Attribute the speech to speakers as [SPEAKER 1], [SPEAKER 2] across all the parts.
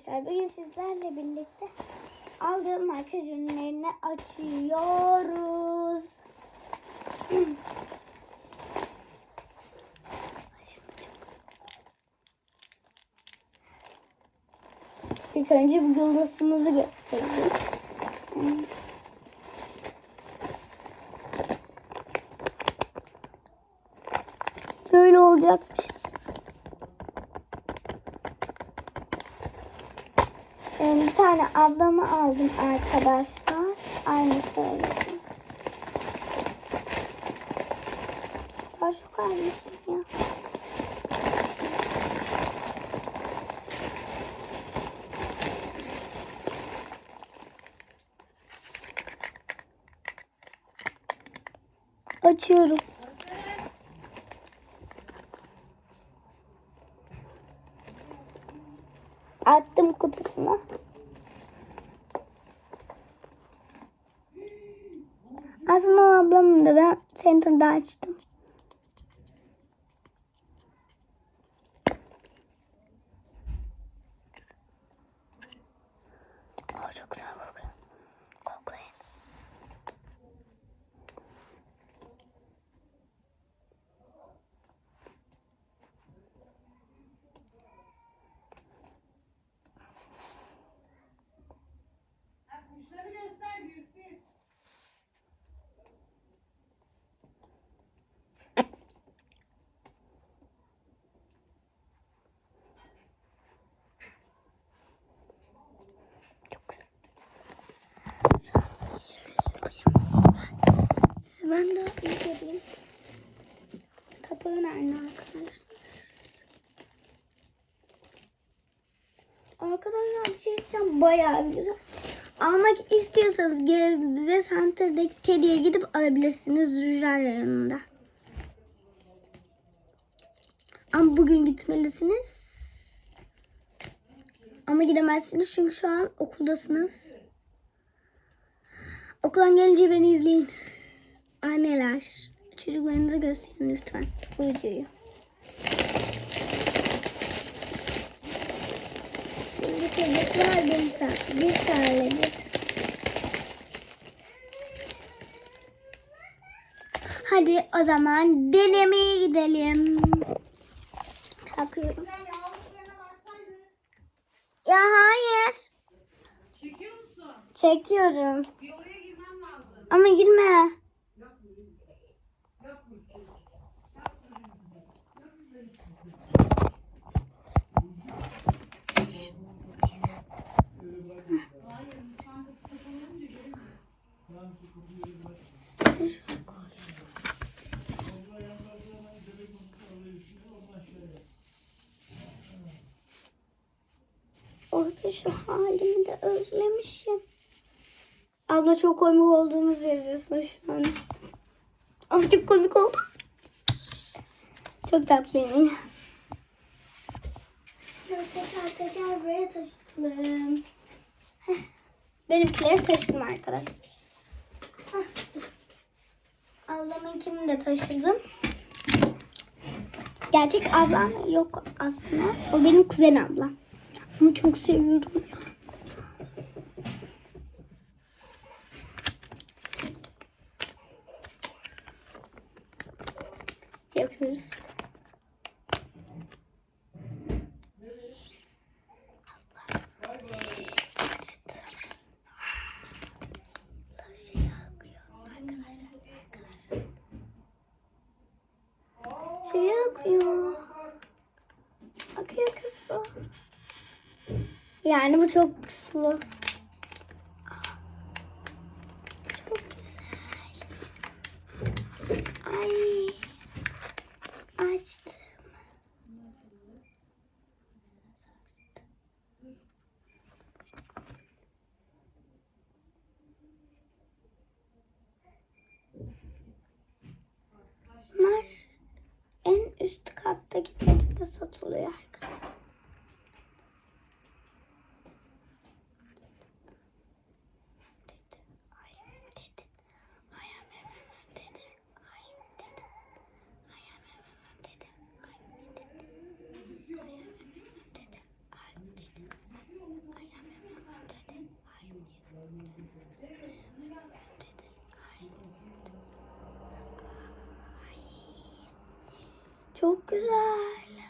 [SPEAKER 1] arkadaşlar. Bugün sizlerle birlikte aldığım makyaj ürünlerini açıyoruz. İlk önce bir glossumuzu göstereyim. Böyle olacakmışız. Bir tane ablama aldım arkadaşlar. Aynı söyledim. Daha çok almışım ya. Açıyorum. Kutusuna. Aslında o ablamın da ben Center'da açtım. Ben de izleyeyim. Kapağı nerede arkadaşlar? Arkadaşlar bir şey diyeceğim. Bayağı güzel. Almak istiyorsanız bize Center'daki Teddy'ye gidip alabilirsiniz rujlar yanında. Ama bugün gitmelisiniz. Ama gidemezsiniz çünkü şu an okuldasınız. Okuldan gelince beni izleyin. Anneler, çocuklarınıza gösterin lütfen bu videoyu. Şimdi çocuklar bir saat, bir saatlik. Hadi o zaman denemeye gidelim. Takıyorum. Ya hayır.
[SPEAKER 2] Çekiyor musun?
[SPEAKER 1] Çekiyorum.
[SPEAKER 2] Bir oraya girmem lazım.
[SPEAKER 1] Ama girme. Orada şu halimi de özlemişim. Abla çok komik olduğunuzu yazıyorsun şu an. Ama çok komik oldu. Çok tatlıyım. Teker teker buraya taşıdım. Benimkileri taşıdım arkadaşlar. Ablamınkini de taşıdım. Gerçek ablam yok aslında. O benim kuzen ablam. Onu çok seviyorum ya. Yapıyoruz. Şey akıyor arkadaşlar, arkadaşlar. Şey akıyor. Akıyor kız bu. Yani bu çok sulu. Çok güzel. Ay. Oluyor? Çok güzel.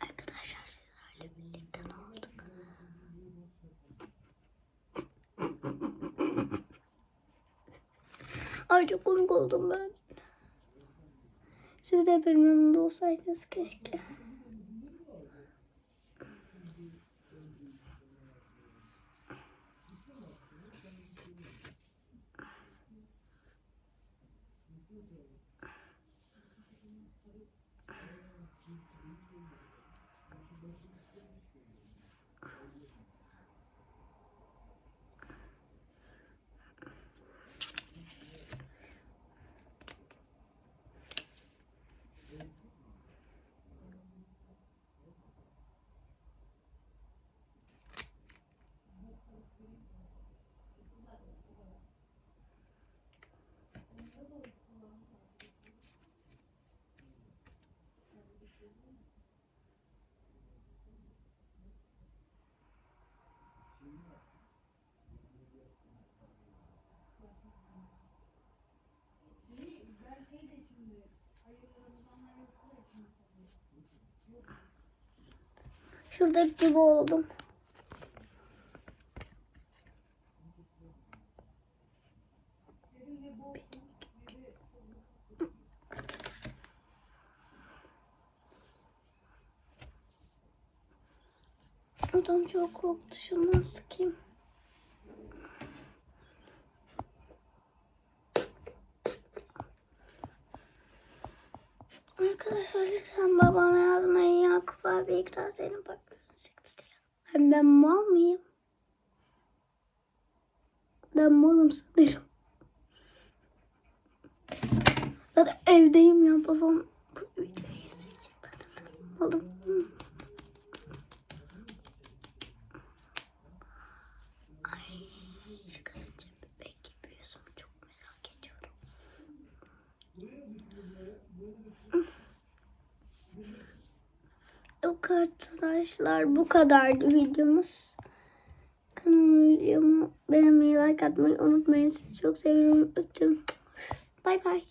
[SPEAKER 1] Arkadaşlar sizlerle birlikte ne olduk? Ay çok komik oldum ben. Siz de benim yanımda olsaydınız keşke. Şuradaki gibi oldum. Adam çok korktu. Şundan sıkayım. Arkadaşlar lütfen babama yazmayın. Yakup abi ikna senin bak. Sıktı diye. Ben, ben mal mıyım? Ben malım sanırım. Zaten evdeyim ya babam. Bu videoyu izleyecek. Malım. Hı. Ay şu gazeteci bebek gibi yüzümü çok merak ediyorum. Yok arkadaşlar bu kadardı videomuz. Kanalıma videomu beğenmeyi, like atmayı unutmayın. Sizi çok seviyorum. Öptüm. Bay bay.